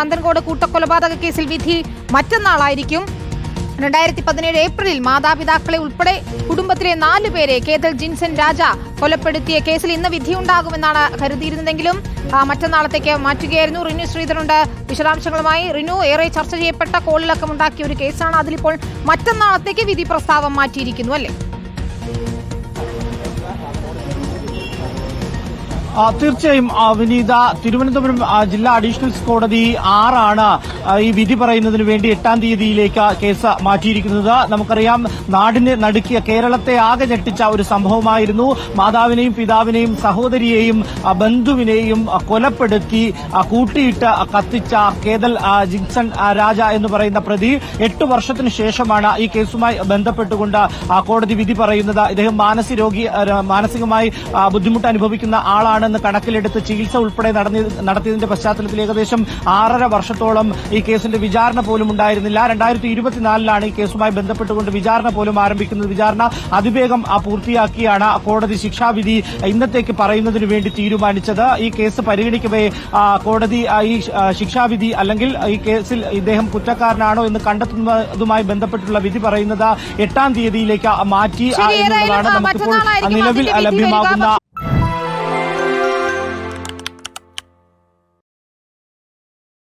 നന്ദൻകോട് കൂട്ടക്കൊലപാതക കേസിൽ വിധി മറ്റന്നാളായിരിക്കും. രണ്ടായിരത്തി പതിനേഴ് ഏപ്രിലിൽ മാതാപിതാക്കളെ ഉൾപ്പെടെ കുടുംബത്തിലെ നാലു പേരെ കേതൽ ജിൻസൺ രാജ കൊലപ്പെടുത്തിയ കേസിൽ ഇന്ന് വിധിയുണ്ടാകുമെന്നാണ് കരുതിയിരുന്നതെങ്കിലും മറ്റന്നാളത്തേക്ക് മാറ്റുകയായിരുന്നു. റിനു ശ്രീധറുണ്ട് വിശദാംശങ്ങളുമായി റിനു ഏറെ ചർച്ച ചെയ്യപ്പെട്ട കോളിളക്കമുണ്ടാക്കിയ ഒരു കേസാണ്. അതിലിപ്പോൾ മറ്റന്നാളത്തേക്ക് വിധി പ്രസ്താവം മാറ്റിയിരിക്കുന്നു അല്ലേ? തീർച്ചയായും വിനീത തിരുവനന്തപുരം ജില്ലാ അഡീഷണൽ കോടതി ആറാണ് ഈ വിധി പറയുന്നതിന് വേണ്ടി എട്ടാം തീയതിയിലേക്ക് കേസ് മാറ്റിയിരിക്കുന്നത്. നമുക്കറിയാം നാടിനെ നടുക്കിയ കേരളത്തെ ആകെ ഞെട്ടിച്ച ഒരു സംഭവമായിരുന്നു. മാതാവിനെയും പിതാവിനെയും സഹോദരിയെയും ബന്ധുവിനെയും കൊലപ്പെടുത്തി കൂട്ടിയിട്ട് കത്തിച്ച കേതൽ ജിൻസൺ രാജ എന്ന് പറയുന്ന പ്രതി എട്ട് വർഷത്തിന് ശേഷമാണ് ഈ കേസുമായി ബന്ധപ്പെട്ടുകൊണ്ട് കോടതി വിധി പറയുന്നത്. ഇദ്ദേഹം മാനസിക രോഗി മാനസികമായി ബുദ്ധിമുട്ട് അനുഭവിക്കുന്ന ആളാണെന്ന് കണക്കിലെടുത്ത് ചികിത്സ ഉൾപ്പെടെ നടത്തിയതിന്റെ പശ്ചാത്തലത്തിൽ ഏകദേശം ആറര വർഷത്തോളം ഈ കേസിന്റെ വിചാരണ പോലും ഉണ്ടായിരുന്നില്ല. രണ്ടായിരത്തി ഇരുപത്തിനാലിലാണ് ഈ കേസുമായി ബന്ധപ്പെട്ടുകൊണ്ട് വിചാരണ പോലും ആരംഭിക്കുന്നത്. വിചാരണ അതിവേഗം പൂർത്തിയാക്കിയാണ് കോടതി ശിക്ഷാവിധി ഇന്നത്തേക്ക് പറയുന്നതിന് വേണ്ടി തീരുമാനിച്ചത്. ഈ കേസ് പരിഗണിക്കവേ കോടതി ഈ ശിക്ഷാവിധി അല്ലെങ്കിൽ ഈ കേസിൽ ഇദ്ദേഹം കുറ്റക്കാരനാണോ എന്ന് കണ്ടെത്തുന്നതുമായി ബന്ധപ്പെട്ടുള്ള വിധി പറയുന്നത് എട്ടാം തീയതിയിലേക്ക് മാറ്റി എന്നുള്ളതാണ് നമുക്കിപ്പോൾ നിലവിൽ. ലഭ്യമാകുന്ന